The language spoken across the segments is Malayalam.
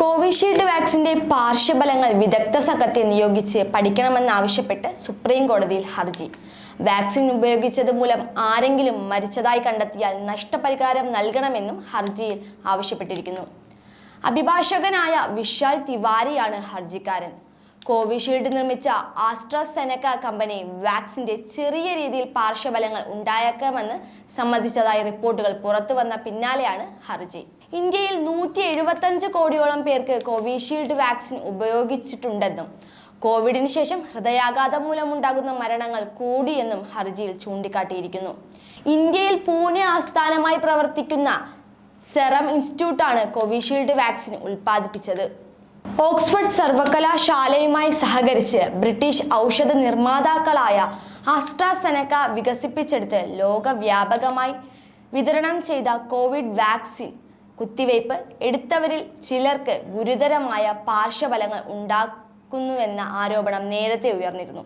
കോവിഷീൽഡ് വാക്സിന്റെ പാർശ്വഫലങ്ങൾ വിദഗ്ധ സംഘത്തെ നിയോഗിച്ച് പഠിക്കണമെന്നാവശ്യപ്പെട്ട് സുപ്രീം കോടതിയിൽ ഹർജി. വാക്സിൻ ഉപയോഗിച്ചത് മൂലം ആരെങ്കിലും മരിച്ചതായി കണ്ടെത്തിയാൽ നഷ്ടപരിഹാരം നൽകണമെന്നും ഹർജിയിൽ ആവശ്യപ്പെട്ടിരിക്കുന്നു. അഭിഭാഷകനായ വിശാൽ തിവാരിയാണ് ഹർജിക്കാരൻ. കോവിഷീൽഡ് നിർമ്മിച്ച ആസ്ട്രസെനക്ക കമ്പനി വാക്സിന്റെ ചെറിയ രീതിയിൽ പാർശ്വഫലങ്ങൾ ഉണ്ടായേക്കാമെന്ന് സമ്മതിച്ചതായി റിപ്പോർട്ടുകൾ പുറത്തു വന്ന പിന്നാലെയാണ് ഹർജി. ഇന്ത്യയിൽ നൂറ്റി എഴുപത്തഞ്ച് കോടിയോളം പേർക്ക് കോവിഷീൽഡ് വാക്സിൻ ഉപയോഗിച്ചിട്ടുണ്ടെന്നും കോവിഡിന് ശേഷം ഹൃദയാഘാതം മൂലമുണ്ടാകുന്ന മരണങ്ങൾ കൂടിയെന്നും ഹർജിയിൽ ചൂണ്ടിക്കാട്ടിയിരിക്കുന്നു. ഇന്ത്യയിൽ പൂനെ ആസ്ഥാനമായി പ്രവർത്തിക്കുന്ന സെറം ഇൻസ്റ്റിറ്റ്യൂട്ടാണ് കോവിഷീൽഡ് വാക്സിൻ ഉൽപ്പാദിപ്പിച്ചത്. ഓക്സ്ഫോർഡ് സർവകലാശാലയുമായി സഹകരിച്ച് ബ്രിട്ടീഷ് ഔഷധ നിർമ്മാതാക്കളായ ആസ്ട്രാസെനക്ക വികസിപ്പിച്ചെടുത്ത് ലോകവ്യാപകമായി വിതരണം ചെയ്ത കോവിഡ് വാക്സിൻ കുത്തിവയ്പ് എടുത്തവരിൽ ചിലർക്ക് ഗുരുതരമായ പാർശ്വഫലങ്ങൾ ഉണ്ടാക്കുന്നുവെന്ന ആരോപണം നേരത്തെ ഉയർന്നിരുന്നു.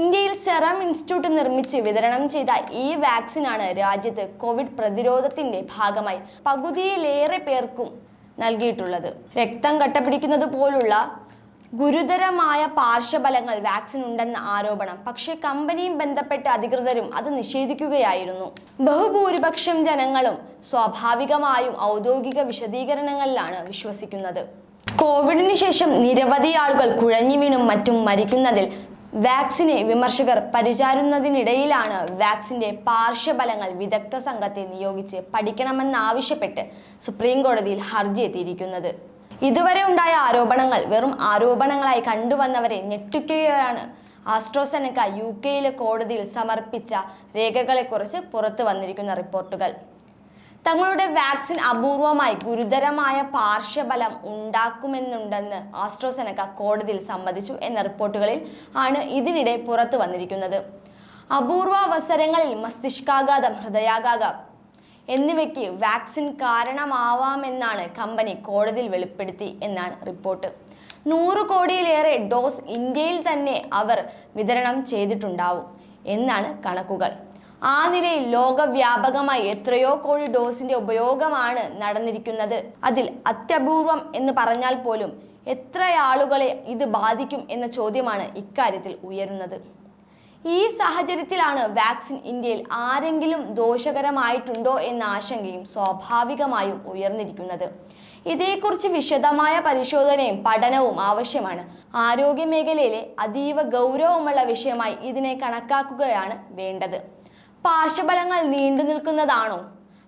ഇന്ത്യയിൽ സെറം ഇൻസ്റ്റിറ്റ്യൂട്ട് നിർമ്മിച്ച് വിതരണം ചെയ്ത ഈ വാക്സിനാണ് രാജ്യത്ത് കോവിഡ് പ്രതിരോധത്തിന്റെ ഭാഗമായി പകുതിയിലേറെ പേർക്കും നൽകിയിട്ടുള്ളത്. രക്തം കട്ടപിടിക്കുന്നത് പോലുള്ള ഗുരുതരമായ പാർശ്വഫലങ്ങൾ വാക്സിൻ ഉണ്ടെന്ന ആരോപണം. പക്ഷേ കമ്പനിയും ബന്ധപ്പെട്ട അധികൃതരും അത് നിഷേധിക്കുകയായിരുന്നു. ബഹുഭൂരിപക്ഷം ജനങ്ങളും സ്വാഭാവികമായും ഔദ്യോഗിക വിശദീകരണങ്ങളിലാണ് വിശ്വസിക്കുന്നത്. കോവിഡിന് ശേഷം നിരവധി ആളുകൾ കുഴഞ്ഞു വീണും മറ്റും മരിക്കുന്നതിൽ വാക്സിനെ വിമർശകർ പരിചാരുന്നതിനിടയിലാണ് വാക്സിന്റെ പാർശ്വഫലങ്ങൾ വിദഗ്ധ സംഘത്തെ നിയോഗിച്ച് പഠിക്കണമെന്നാവശ്യപ്പെട്ട് സുപ്രീം കോടതിയിൽ ഹർജി എത്തിയിരിക്കുന്നത്. ഇതുവരെ ഉണ്ടായ ആരോപണങ്ങൾ വെറും ആരോപണങ്ങളായി കണ്ടുവന്നവരെ ഞെട്ടിക്കുകയാണ്. ആസ്ട്രോസെനക്ക യു കെയിലെ കോടതിയിൽ സമർപ്പിച്ച രേഖകളെക്കുറിച്ച് പുറത്തു വന്നിരിക്കുന്ന റിപ്പോർട്ടുകൾ. തങ്ങളുടെ വാക്സിൻ അപൂർവമായി ഗുരുതരമായ പാർശ്വഫലം ഉണ്ടാക്കുമെന്നുണ്ടെന്ന് ആസ്ട്രോസെനക്ക കോടതിയിൽ സമ്മതിച്ചു എന്ന റിപ്പോർട്ടുകളിൽ ആണ് ഇതിനിടെ പുറത്തു വന്നിരിക്കുന്നത്. അപൂർവ അവസരങ്ങളിൽ മസ്തിഷ്കാഘാതം ഹൃദയാഘാതം എന്നിവയ്ക്ക് വാക്സിൻ കാരണമാവാമെന്നാണ് കമ്പനി കോടതിയിൽ വെളിപ്പെടുത്തി എന്നാണ് റിപ്പോർട്ട്. നൂറ് കോടിയിലേറെ ഡോസ് ഇന്ത്യയിൽ തന്നെ അവർ വിതരണം ചെയ്തിട്ടുണ്ടാവും എന്നാണ് കണക്കുകൾ. ആ നിലയിൽ ലോകവ്യാപകമായി എത്രയോ കോടി ഡോസിന്റെ ഉപയോഗമാണ് നടന്നിരിക്കുന്നത്. അതിൽ അത്യപൂർവം എന്ന് പറഞ്ഞാൽ പോലും എത്ര ആളുകളെ ഇത് ബാധിക്കും എന്ന ചോദ്യമാണ് ഇക്കാര്യത്തിൽ ഉയരുന്നത്. ഈ സാഹചര്യത്തിലാണ് വാക്സിൻ ഇന്ത്യയിൽ ആരെങ്കിലും ദോഷകരമായിട്ടുണ്ടോ എന്ന ആശങ്കയും സ്വാഭാവികമായും ഉയർന്നിരിക്കുന്നത്. ഇതേക്കുറിച്ച് വിശദമായ പരിശോധനയും പഠനവും ആവശ്യമാണ്. ആരോഗ്യ മേഖലയിലെ അതീവ ഗൗരവമുള്ള വിഷയമായി ഇതിനെ കണക്കാക്കുകയാണ് വേണ്ടത്. പാർശ്വഫലങ്ങൾ നീണ്ടു നിൽക്കുന്നതാണോ?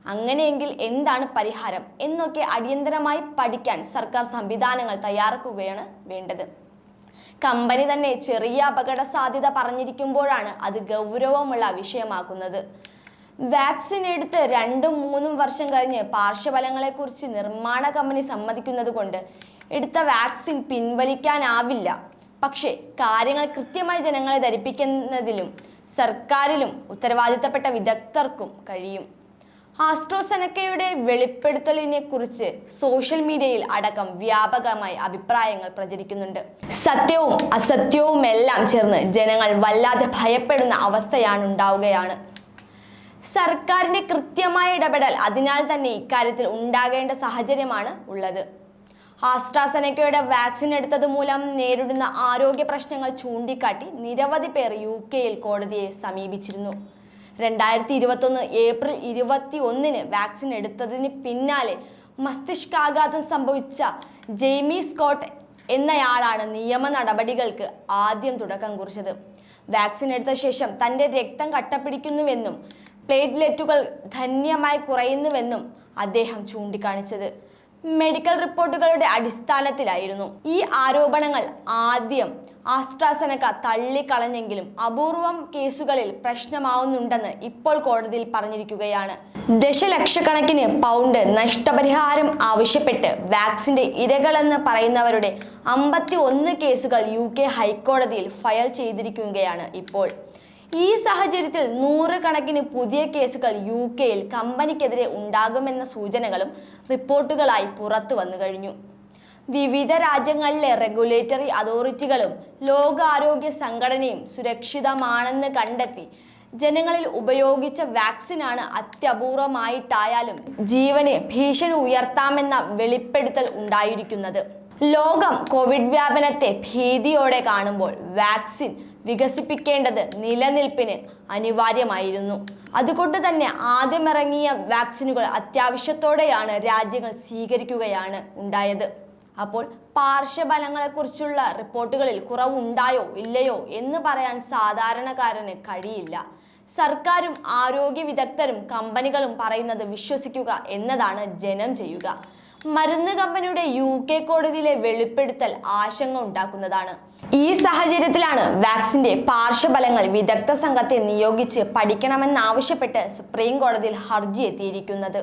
അങ്ങനെയെങ്കിൽ എന്താണ് പരിഹാരം? എന്നൊക്കെ അടിയന്തരമായി പഠിക്കാൻ സർക്കാർ സംവിധാനങ്ങൾ തയ്യാറാക്കുകയാണ് വേണ്ടത്. കമ്പനി തന്നെ ചെറിയ അപകട സാധ്യത പറഞ്ഞിരിക്കുമ്പോഴാണ് അത് ഗൗരവമുള്ള വിഷയമാക്കുന്നത് വാക്സിൻ എടുത്ത് രണ്ടും മൂന്നും വർഷം കഴിഞ്ഞ് പാർശ്വഫലങ്ങളെക്കുറിച്ച് നിർമ്മാണ കമ്പനി സമ്മതിക്കുന്നത് കൊണ്ട് എടുത്ത വാക്സിൻ പിൻവലിക്കാനാവില്ല. പക്ഷേ കാര്യങ്ങൾ കൃത്യമായി ജനങ്ങളെ ധരിപ്പിക്കുന്നതിലും സർക്കാരിലും ഉത്തരവാദിത്തപ്പെട്ട വിദഗ്ധർക്കും കഴിയും. ആസ്ട്രോസെനക്കയുടെ വെളിപ്പെടുത്തലിനെ കുറിച്ച് സോഷ്യൽ മീഡിയയിൽ അടക്കം വ്യാപകമായി അഭിപ്രായങ്ങൾ പ്രചരിക്കുന്നുണ്ട്. സത്യവും അസത്യവും എല്ലാം ചേർന്ന് ജനങ്ങൾ വല്ലാതെ ഭയപ്പെടുന്ന അവസ്ഥയാണ് ഉണ്ടാവുകയാണ് സർക്കാരിന്റെ കൃത്യമായ ഇടപെടൽ അതിനാൽ തന്നെ ഇക്കാര്യത്തിൽ ഉണ്ടാകേണ്ട സാഹചര്യമാണ് ഉള്ളത്. ആസ്ട്രാസെനക്കയുടെ വാക്സിൻ എടുത്തത് മൂലം നേരിടുന്ന ആരോഗ്യ പ്രശ്നങ്ങൾ ചൂണ്ടിക്കാട്ടി നിരവധി പേർ യു കെയിൽ കോടതിയെ സമീപിച്ചിരുന്നു. രണ്ടായിരത്തി ഇരുപത്തൊന്ന് ഏപ്രിൽ ഇരുപത്തി ഒന്നിന് വാക്സിൻ എടുത്തതിന് പിന്നാലെ മസ്തിഷ്കാഘാതം സംഭവിച്ച ജെയ്മി സ്കോട്ട് എന്നയാളാണ് നിയമ നടപടികൾക്ക് ആദ്യം തുടക്കം കുറിച്ചത്. വാക്സിൻ എടുത്ത ശേഷം തന്റെ രക്തം കട്ടപ്പിടിക്കുന്നുവെന്നും പ്ലേറ്റ്ലെറ്റുകൾ ധന്യമായി കുറയുന്നുവെന്നും അദ്ദേഹം ചൂണ്ടിക്കാണിച്ചത്. മെഡിക്കൽ റിപ്പോർട്ടുകളുടെ അടിസ്ഥാനത്തിലായിരുന്നു. ഈ ആരോപണങ്ങൾ ആദ്യം ആസ്ട്രാസെനക്ക തള്ളിക്കളഞ്ഞെങ്കിലും അപൂർവം കേസുകളിൽ പ്രശ്നമാവുന്നുണ്ടെന്ന് ഇപ്പോൾ കോടതിയിൽ പറഞ്ഞിരിക്കുകയാണ്. ദശലക്ഷക്കണക്കിന് പൗണ്ട് നഷ്ടപരിഹാരം ആവശ്യപ്പെട്ട് വാക്സിന്റെ ഇരകളെന്ന് പറയുന്നവരുടെ അമ്പത്തി ഒന്ന് കേസുകൾ യു കെ ഹൈക്കോടതിയിൽ ഫയൽ ചെയ്തിരിക്കുകയാണ് ഇപ്പോൾ. ഈ സാഹചര്യത്തിൽ നൂറുകണക്കിന് പുതിയ കേസുകൾ യു കെയിൽ കമ്പനിക്കെതിരെ ഉണ്ടാകുമെന്ന സൂചനകളും റിപ്പോർട്ടുകളായി പുറത്തു വന്നു കഴിഞ്ഞു. വിവിധ രാജ്യങ്ങളിലെ റെഗുലേറ്ററി അതോറിറ്റികളും ലോകാരോഗ്യ സംഘടനയും സുരക്ഷിതമാണെന്ന് കണ്ടെത്തി ജനങ്ങളിൽ ഉപയോഗിച്ച വാക്സിനാണ് അത്യപൂർവമായിട്ടായാലും ജീവന് ഭീഷണി ഉയർത്താമെന്ന വെളിപ്പെടുത്തൽ ഉണ്ടായിരിക്കുന്നത്. ലോകം കോവിഡ് വ്യാപനത്തെ ഭീതിയോടെ കാണുമ്പോൾ വാക്സിൻ വികസിപ്പിക്കേണ്ടത് നിലനിൽപ്പിന് അനിവാര്യമായിരുന്നു. അതുകൊണ്ട് തന്നെ ആദ്യമിറങ്ങിയ വാക്സിനുകൾ അത്യാവശ്യത്തോടെയാണ് രാജ്യങ്ങൾ സ്വീകരിക്കുകയാണ് ഉണ്ടായത്. അപ്പോൾ പാർശ്വഫലങ്ങളെക്കുറിച്ചുള്ള റിപ്പോർട്ടുകളിൽ കുറവുണ്ടായോ ഇല്ലയോ എന്ന് പറയാൻ സാധാരണക്കാരന് കഴിയില്ല. സർക്കാരും ആരോഗ്യ വിദഗ്ധരും കമ്പനികളും പറയുന്നത് വിശ്വസിക്കുക എന്നതാണ് ജനം ചെയ്യുക. മരുന്ന് കമ്പനിയുടെ യു കെ കോടതിയിലെ വെളിപ്പെടുത്തൽ ആശങ്ക ഉണ്ടാക്കുന്നതാണ്. ഈ സാഹചര്യത്തിലാണ് വാക്സിന്റെ പാർശ്വഫലങ്ങൾ വിദഗ്ധ സംഘത്തെ നിയോഗിച്ച് പഠിക്കണമെന്നാവശ്യപ്പെട്ട് സുപ്രീം കോടതിയിൽ ഹർജി എത്തിയിരിക്കുന്നത്.